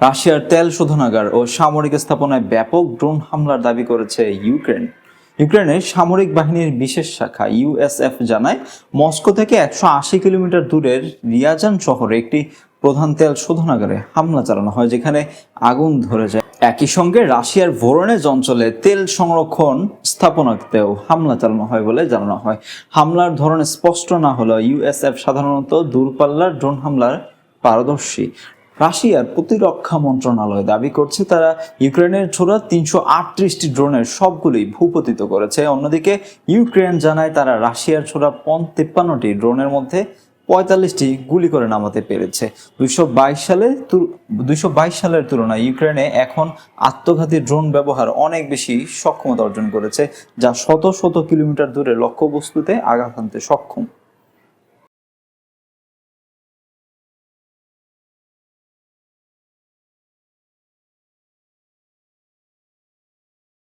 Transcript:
রাশিয়ার তেল শোধনাগার ও সামরিক স্থাপনায় ব্যাপক ড্রোন হামলার দাবি করেছে ইউক্রেন। ইউক্রেনের সামরিক বাহিনীর বিশেষ শাখা ইউএসএফ জানায়, মস্কো থেকে একশো আশি কিলোমিটার দূরের রিয়াজান শহরে একটি প্রধান তেল শোধনাগারে হামলা চালানো হয়, যেখানে আগুন ধরে যায়। একই সঙ্গে রাশিয়ার ভোরনেজ অঞ্চলে তেল সংরক্ষণ স্থাপনাতেও হামলা চালানো হয় বলে জানানো হয়। হামলার ধরন স্পষ্ট না হলেও ইউএসএফ সাধারণত দূরপাল্লার ড্রোন হামলার পারদর্শী। রাশিয়ার প্রতিরক্ষা মন্ত্রণালয় দাবি করছে, তারা ইউক্রেনের ছোড়া তিনশো আটত্রিশটি ড্রোনের সবগুলোই ভূপতিত করেছে। অন্যদিকে, ইউক্রেন জানায় তারা রাশিয়ার ছোড়া পন তিপ্পান্নটি ড্রোনের মধ্যে পঁয়তাল্লিশটি গুলি করে নামাতে পেরেছে। দুইশো বাইশ সালে দুইশো বাইশ সালের তুলনায় ইউক্রেনে এখন আত্মঘাতী ড্রোন ব্যবহার অনেক বেশি সক্ষমতা অর্জন করেছে, যা শত শত কিলোমিটার দূরে লক্ষ্যবস্তুতে আঘাত হানতে সক্ষম।